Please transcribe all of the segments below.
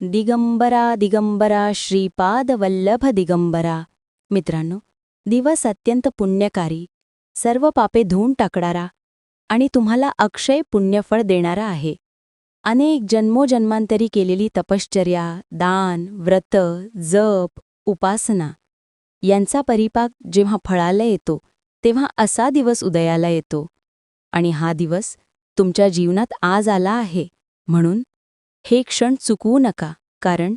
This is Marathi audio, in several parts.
दिगंबरा दिगंबरा श्रीपाद वल्लभ दिगंबरा. मित्रांनो दिवस अत्यंत पुण्यकारी सर्व पापे धुवून टाकणारा आणि तुम्हाला अक्षय पुण्यफळ देणारा आहे. अनेक जन्मोजन्मांतरी केलेली तपश्चर्या दान व्रत जप उपासना यांचा परिपाक जेव्हा फळाला येतो तेव्हा असा दिवस उदयाला येतो. आणि हा दिवस तुमच्या जीवनात आज आला आहे म्हणून हे क्षण चुकवू नका कारण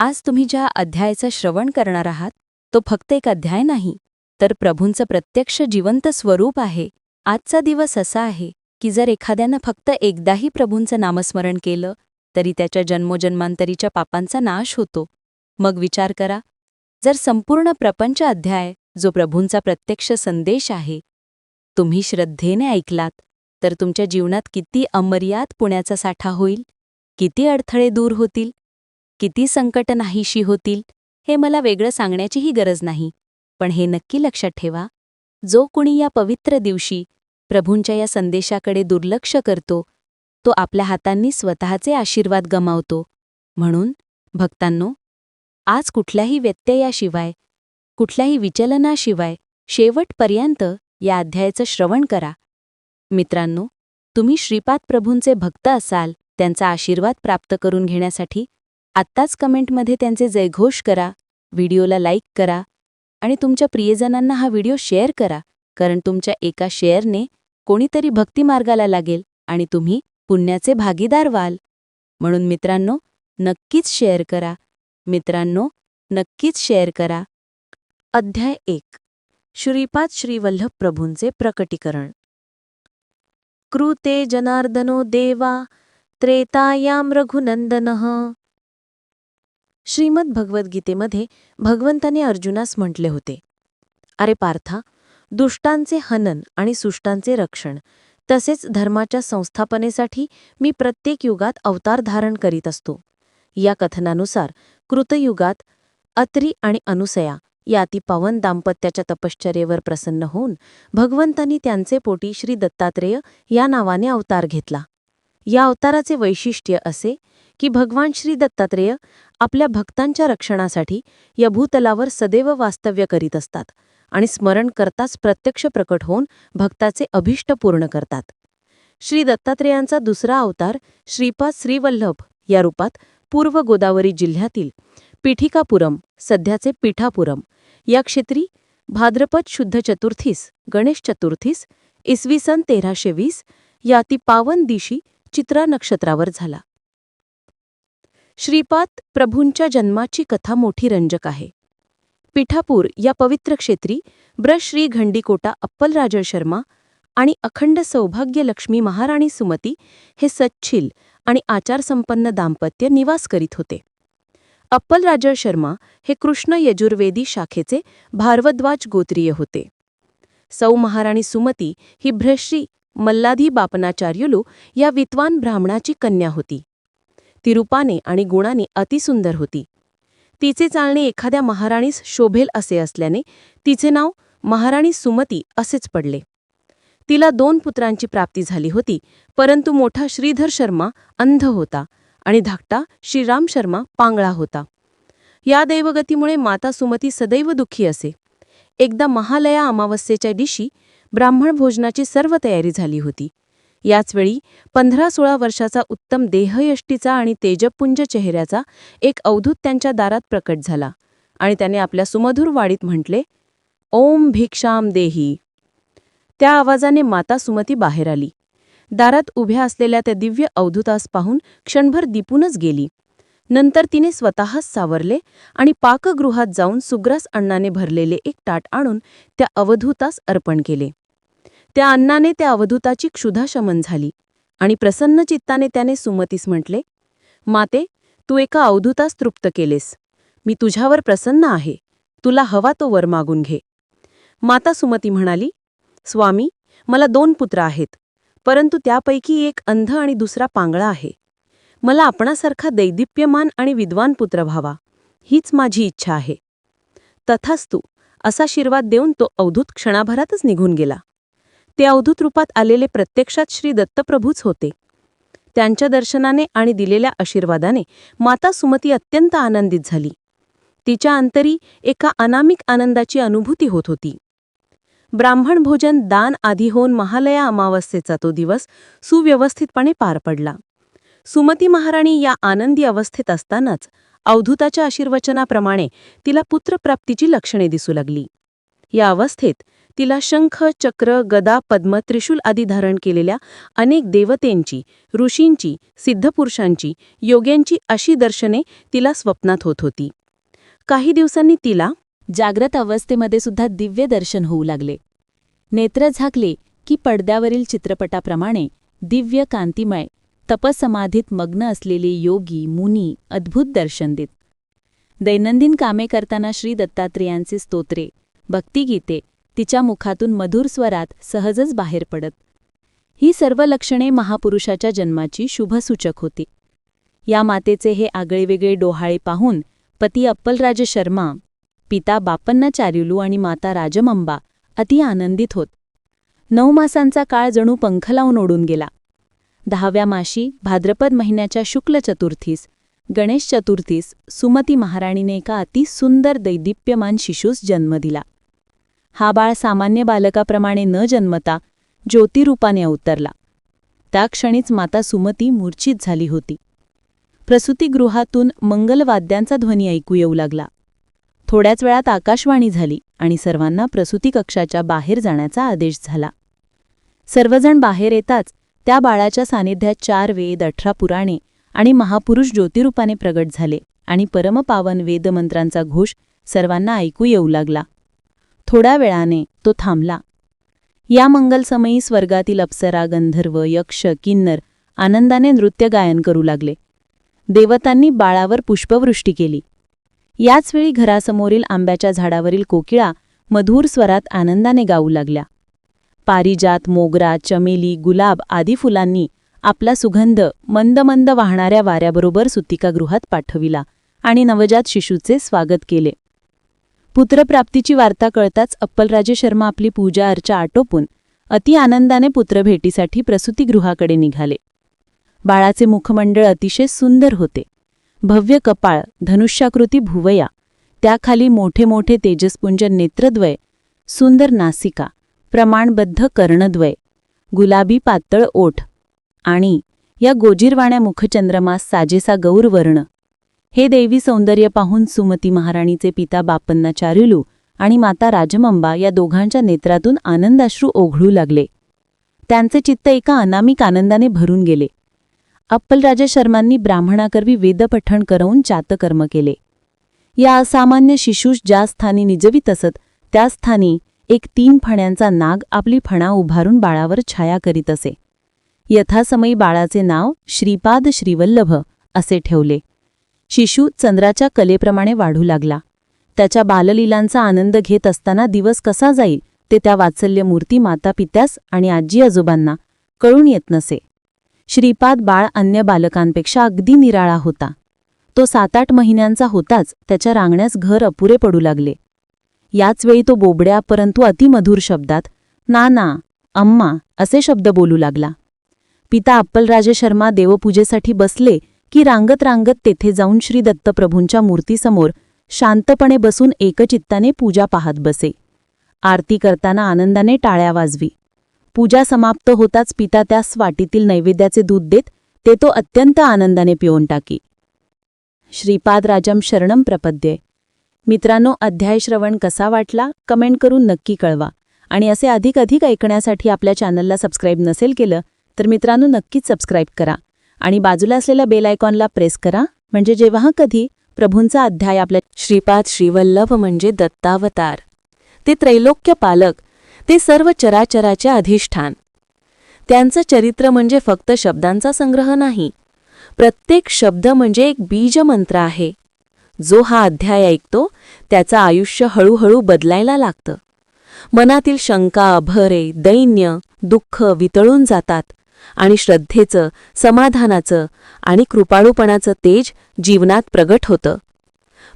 आज तुम्ही ज्या अध्यायाचं श्रवण करणार आहात तो फक्त एक अध्याय नाही तर प्रभूंचं प्रत्यक्ष जिवंत स्वरूप आहे. आजचा दिवस असा आहे की जर एखाद्यानं फक्त एकदाही प्रभूंचं नामस्मरण केलं तरी त्याच्या जन्मोजन्मांतरीच्या पापांचा नाश होतो. मग विचार करा जर संपूर्ण प्रपंच अध्याय जो प्रभूंचा प्रत्यक्ष संदेश आहे तुम्ही श्रद्धेने ऐकलात तर तुमच्या जीवनात किती अमर्याद पुण्याचा साठा होईल? किती अडथळे दूर होतील? किती संकट नाहीशी होतील? हे मला वेगळं सांगण्याचीही गरज नाही. पण हे नक्की लक्षात ठेवा जो कुणी या पवित्र दिवशी प्रभूंच्या या संदेशाकडे दुर्लक्ष करतो तो आपल्या हातांनी स्वतःचे आशीर्वाद गमावतो. म्हणून भक्तांनो आज कुठल्याही व्यत्ययाशिवाय कुठल्याही विचलनाशिवाय शेवटपर्यंत या अध्यायाचं श्रवण करा. मित्रांनो तुम्ही श्रीपाद प्रभूंचे भक्त असाल त्यांचा आशीर्वाद प्राप्त करून घेण्यासाठी आत्ताच कमेंटमध्ये त्यांचे जयघोष करा व्हिडिओला लाईक करा आणि तुमच्या प्रियजनांना हा व्हिडिओ शेअर करा कारण तुमच्या एका शेअरने कोणीतरी भक्तिमार्गाला लागेल आणि तुम्ही पुण्याचे भागीदार व्हाल. म्हणून मित्रांनो नक्कीच शेअर करा. मित्रांनो नक्कीच शेअर करा. अध्याय एक. श्रीपाद श्रीवल्लभ प्रभूंचे प्रकटीकरण. कृते जनार्दनो देवा त्रेतायां रघुनंदनः. श्रीमद भगवद्गीतेमध्ये भगवंताने अर्जुनास म्हटले होते अरे पार्था दुष्टांचे हनन आणि सुष्टांचे रक्षण तसेच धर्माच्या संस्थापनेसाठी मी प्रत्येक युगात अवतार धारण करीत असतो. या कथनानुसार कृतयुगात अत्री आणि अनुसया या अतिपावन दाम्पत्याच्या तपश्चर्येवर प्रसन्न होऊन भगवंतांनी त्यांचे पोटी श्री दत्तात्रेय या नावाने अवतार घेतला. या अवताराचे वैशिष्ट्य असे की भगवान श्री दत्तात्रेय आपल्या भक्तांच्या रक्षणासाठी या भूतलावर सदैव वास्तव्य करीत असतात आणि स्मरण करताच प्रत्यक्ष प्रकट होऊन भक्ताचे अभिष्ट पूर्ण करतात. श्री दत्तात्रेयांचा दुसरा अवतार श्रीपाद श्रीवल्लभ या रूपात पूर्व गोदावरी जिल्ह्यातील पिठिकापुरम सध्याचे पिठापुरम या क्षेत्री भाद्रपद शुद्ध चतुर्थीस गणेश चतुर्थीस इसवी सन तेराशे वीस या अतिपावन दिशी चित्रा नक्षत्रावर झाला. श्रीपाद प्रभूंच्या जन्माची कथा मोठी रंजक आहे. पिठापूर या पवित्र क्षेत्री ब्रश्री घंडीकोटा अप्पलराजळ शर्मा आणि अखंड सौभाग्य लक्ष्मी महाराणी सुमती हे सच्छिल आणि आचारसंपन्न दाम्पत्य निवास करीत होते. अप्पलराजळ शर्मा हे कृष्ण यजुर्वेदी शाखेचे भारवद्वाज गोत्रीय होते. सौ महाराणी सुमती ही भ्रश्री मल्लाधी बापनाचार्युलू या विद्वान ब्राह्मणाची कन्या होती. ती रूपाने आणि गुणाने अतिसुंदर होती. तिचे चालणे एखाद्या महाराणीस शोभेल असे असल्याने तिचे नाव महाराणी सुमती असेच पडले. तिला दोन पुत्रांची प्राप्ती झाली होती परंतु मोठा श्रीधर शर्मा अंध होता आणि धाकटा श्रीराम शर्मा पांगळा होता. या दैवगतीमुळे माता सुमती सदैव दुःखी असे. एकदा महालया अमावस्येच्या दिवशी ब्राह्मण भोजनाची सर्व तयारी झाली होती. याचवेळी पंधरा सोळा वर्षाचा उत्तम देहयष्टीचा आणि तेजपुंज चेहऱ्याचा एक अवधूत त्यांच्या दारात प्रकट झाला आणि त्याने आपल्या सुमधुर वाडीत म्हटले ओम भिक्षाम देही. त्या आवाजाने माता सुमती बाहेर आली. दारात उभ्या असलेल्या त्या दिव्य अवधूतास पाहून क्षणभर दिपूनच गेली. नंतर तिने स्वतःच सावरले आणि पाकगृहात जाऊन सुग्रास अण्णाने भरलेले एक ताट आणून त्या अवधूतास अर्पण केले. त्या अन्नाने त्या अवधूताची क्षुधा शमन झाली आणि प्रसन्न चित्ताने त्याने सुमतीस म्हटले माते तू एका अवधूतास तृप्त केलेस. मी तुझ्यावर प्रसन्न आहे. तुला हवा तो वर मागून घे. माता सुमती म्हणाली स्वामी मला दोन पुत्र आहेत. परंतु त्यापैकी एक अंध आणि दुसरा पांगळा आहे. मला आपणासारखा दैदिप्यमान आणि विद्वान पुत्र व्हावा. हीच माझी इच्छा आहे. तथास्तू असा आशीर्वाद देऊन तो अवधूत क्षणाभरातच निघून गेला. ते अवधूत रूपात आलेले प्रत्यक्षात श्री दत्तप्रभूच होते. त्यांच्या दर्शनाने आणि दिलेल्या आशीर्वादाने माता सुमती अत्यंत आनंदित झाली. तिच्या अंतरी एका अनामिक आनंदाची अनुभूती होत होती. ब्राह्मण भोजन दान आधी होऊन महालया अमावस्येचा तो दिवस सुव्यवस्थितपणे पार पडला. सुमती महाराणी या आनंदी अवस्थेत असतानाच अवधूताच्या आशीर्वचनाप्रमाणे तिला पुत्रप्राप्तीची लक्षणे दिसू लागली. या अवस्थेत तिला शंख चक्र गदा पद्म त्रिशूल आदी धारण केलेल्या अनेक देवतेंची ऋषींची सिद्धपुरुषांची योग्यांची अशी दर्शने तिला स्वप्नात होत होती. काही दिवसांनी तिला जाग्रत अवस्थेमध्ये सुद्धा दिव्य दर्शन होऊ लागले. नेत्र झाकले की पडद्यावरील चित्रपटाप्रमाणे दिव्य कांतिमय तपसमाधीत मग्न असलेले योगी मुनी अद्भुत दर्शन देत. दैनंदिन कामे करताना श्री दत्तात्रेयांचे स्तोत्रे भक्तिगीते तिच्या मुखातून मधुर स्वरात सहजच बाहेर पडत. ही सर्व लक्षणे महापुरुषाच्या जन्माची शुभसूचक होती. या मातेचे हे आगळेवेगळे डोहाळे पाहून पती अप्पलराज शर्मा पिता बापन्नाचार्युलू आणि माता राजमंबा अति आनंदित होत. नऊ मासांचा काळ जणू पंख लावून ओढून गेला. दहाव्या माशी भाद्रपद महिन्याच्या शुक्ल चतुर्थीस गणेश चतुर्थीस सुमती महाराणीने एका अति सुंदर दैदिप्यमान शिशूस जन्म दिला. हा बाळ सामान्य बालकाप्रमाणे न जन्मता ज्योतिरूपाने अवतरला. त्या क्षणीच माता सुमती मूर्छित झाली होती. प्रसूतीगृहातून मंगलवाद्यांचा ध्वनी ऐकू येऊ लागला. थोड्याच वेळात आकाशवाणी झाली आणि सर्वांना प्रसूती कक्षाच्या बाहेर जाण्याचा आदेश झाला. सर्वजण बाहेर येताच त्या बाळाच्या सानिध्यात चार वेद अठरा पुराणे आणि महापुरुष ज्योतिरूपाने प्रगट झाले आणि परमपावन वेदमंत्रांचा घोष सर्वांना ऐकू येऊ लागला. थोड्या वेळाने तो थांबला. या मंगलसमयी स्वर्गातील अप्सरा गंधर्व यक्ष किन्नर आनंदाने नृत्य गायन करू लागले. देवतांनी बाळावर पुष्पवृष्टी केली. याचवेळी घरासमोरील आंब्याच्या झाडावरील कोकिळा मधुर स्वरात आनंदाने गाऊ लागल्या. पारिजात मोगरा चमेली गुलाब आदी फुलांनी आपला सुगंध मंद मंद वाहणाऱ्या वाऱ्याबरोबर सुतिकागृहात पाठविला आणि नवजात शिशूचे स्वागत केले. पुत्रप्राप्तीची वार्ता कळताच अप्पलराजे शर्मा आपली पूजा अर्चा आटोपून अति आनंदाने पुत्रभेटीसाठी प्रसूतीगृहाकडे निघाले. बाळाचे मुखमंडळ अतिशय सुंदर होते. भव्य कपाळ धनुष्याकृती भुवया त्याखाली मोठे मोठे तेजस्पुंज नेत्रद्वय सुंदर नासिका प्रमाणबद्ध कर्णद्वय गुलाबी पातळ ओठ आणि या गोजीरवाण्या मुखचंद्रमास साजेसा गौरवर्ण हे देवी सौंदर्य पाहून सुमती महाराणीचे पिता बापन्नाचार्युलू आणि माता राजमंबा या दोघांच्या नेत्रातून आनंदाश्रू ओघळू लागले. त्यांचे चित्त एका अनामिक आनंदाने भरून गेले. अप्पलराजा शर्मांनी ब्राह्मणाकरवी वेदपठण करवून चातकर्म केले. या असामान्य शिशूष ज्या स्थानी निजवीत असत त्या स्थानी एक तीन फण्यांचा नाग आपली फणा उभारून बाळावर छाया करीत असे. यथासमयी बाळाचे नाव श्रीपाद श्रीवल्लभ असे ठेवले. शिशू चंद्राच्या कलेप्रमाणे वाढू लागला. त्याच्या बाललीलांचा आनंद घेत असताना दिवस कसा जाईल ते त्या वात्सल्य मूर्ती माता पित्यास आणि आजी आजोबांना कळून येत नसे. श्रीपाद बाळ अन्य बालकांपेक्षा अगदी निराळा होता. तो सात आठ महिन्यांचा होताच त्याच्या रांगण्यास घर अपुरे पडू लागले. याच वेळी तो बोबड्या परंतु अतिमधुर शब्दात नाना अम्मा असे शब्द बोलू लागला. पिता अप्पलराजे शर्मा देवपूजेसाठी बसले की रांगत रांगत तेथे जाऊन श्री दत्तप्रभूंच्या मूर्तीसमोर शांतपणे बसून एकचित्ताने पूजा पाहत बसे. आरती करताना आनंदाने टाळ्या वाजवी. पूजा समाप्त होताच पिता त्यास वाटीतील नैवेद्याचे दूध देत ते तो अत्यंत आनंदाने पिऊन टाकी. श्रीपाद राजम शरणम प्रपद्ये. मित्रांनो अध्याय श्रवण कसा वाटला? कमेंट करून नक्की कळवा. आणि असे अधिक अधिक ऐकण्यासाठी आपल्या चॅनलला सबस्क्राईब नसेल केलं तर मित्रांनो नक्कीच सबस्क्राईब करा. आणि बाजूला असलेल्या बेल आयकॉनला प्रेस करा. म्हणजे जेव्हा कधी प्रभूंचा अध्याय आपल्या श्रीपाद श्रीवल्लभ म्हणजे दत्तावतार. ते त्रैलोक्य पालक. ते सर्व चराचराचे अधिष्ठान. त्यांचं चरित्र म्हणजे फक्त शब्दांचा संग्रह नाही. प्रत्येक शब्द म्हणजे एक बीजमंत्र आहे. जो हा अध्याय ऐकतो त्याचं आयुष्य हळूहळू बदलायला लागतं. मनातील शंका अभरे दैन्य दुःख वितळून जातात. आणि श्रद्धेचं समाधानाचं आणि कृपाळूपणाचं तेज जीवनात प्रगट होतं.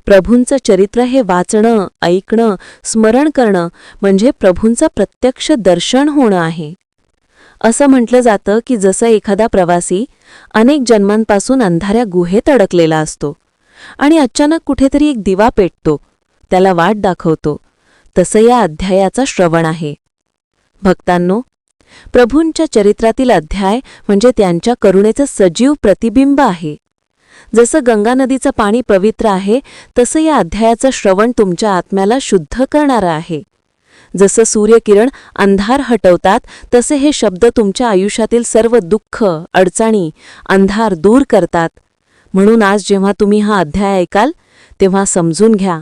प्रभूंचं चरित्र हे वाचणं ऐकणं स्मरण करणं म्हणजे प्रभूंचं प्रत्यक्ष दर्शन होणं आहे. असं म्हटलं जातं की जसं एखादा प्रवासी अनेक जन्मांपासून अंधाऱ्या गुहेत अडकलेला असतो आणि अचानक कुठेतरी एक दिवा पेटतो त्याला वाट दाखवतो. तसं या अध्यायाचा श्रवण आहे. भक्तांनो प्रभूंच्या चरित्रातील अध्याय म्हणजे त्यांच्या करुणेचं सजीव प्रतिबिंब आहे. जसं गंगा नदीचं पाणी पवित्र आहे तसं या अध्यायाचं श्रवण तुमच्या आत्म्याला शुद्ध करणारं आहे. जसं सूर्यकिरण अंधार हटवतात तसे हे शब्द तुमच्या आयुष्यातील सर्व दुःख अडचणी अंधार दूर करतात. म्हणून आज जेव्हा तुम्ही हा अध्याय ऐकाल तेव्हा समजून घ्या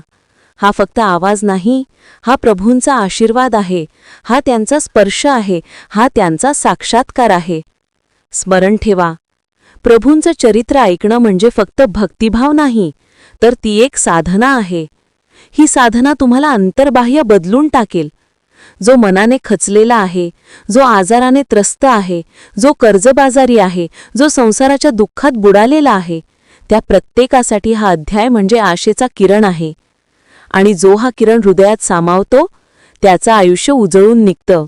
हा फक्त आवाज नाही हा प्रभूंचा आशीर्वाद आहे हा त्यांचा स्पर्श आहे हा त्यांचा साक्षात्कार आहे. स्मरण ठेवा. प्रभूंचं चरित्र ऐकणं म्हणजे फक्त भक्तिभाव नाही तर ती एक साधना आहे. ही साधना तुम्हाला अंतर्बाह्य बदलून टाकेल. जो मनाने खचलेला आहे जो आजाराने त्रस्त आहे जो कर्जबाजारी आहे जो संसाराच्या दुःखात बुडालेला आहे त्या प्रत्येकासाठी हा अध्याय म्हणजे आशेचा किरण आहे. आणि जो हा किरण हृदयात सामावतो त्याचं आयुष्य उजळून निघतं.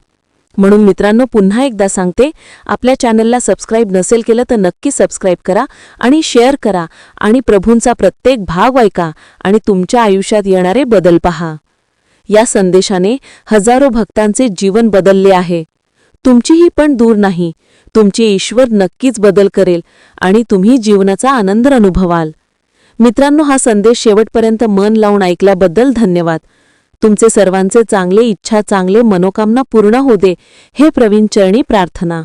म्हणून मित्रांनो पुन्हा एकदा सांगते आपल्या चॅनलला सबस्क्राईब नसेल केलं तर नक्की सबस्क्राईब करा आणि शेअर करा आणि प्रभूंचा प्रत्येक भाग ऐका आणि तुमच्या आयुष्यात येणारे बदल पहा. या संदेशाने हजारो भक्तांचे जीवन बदलले आहे. तुमचीही पण दूर नाही. तुमचे ईश्वर नक्कीच बदल करेल आणि तुम्ही जीवनाचा आनंद अनुभवाल. मित्रांनो हा संदेश शेवटपर्यंत मन लावून ऐकल्याबद्दल धन्यवाद. तुमचे सर्वांचे चांगले इच्छा चांगले मनोकामना पूर्ण होऊ दे. हे प्रवीण चरणी प्रार्थना.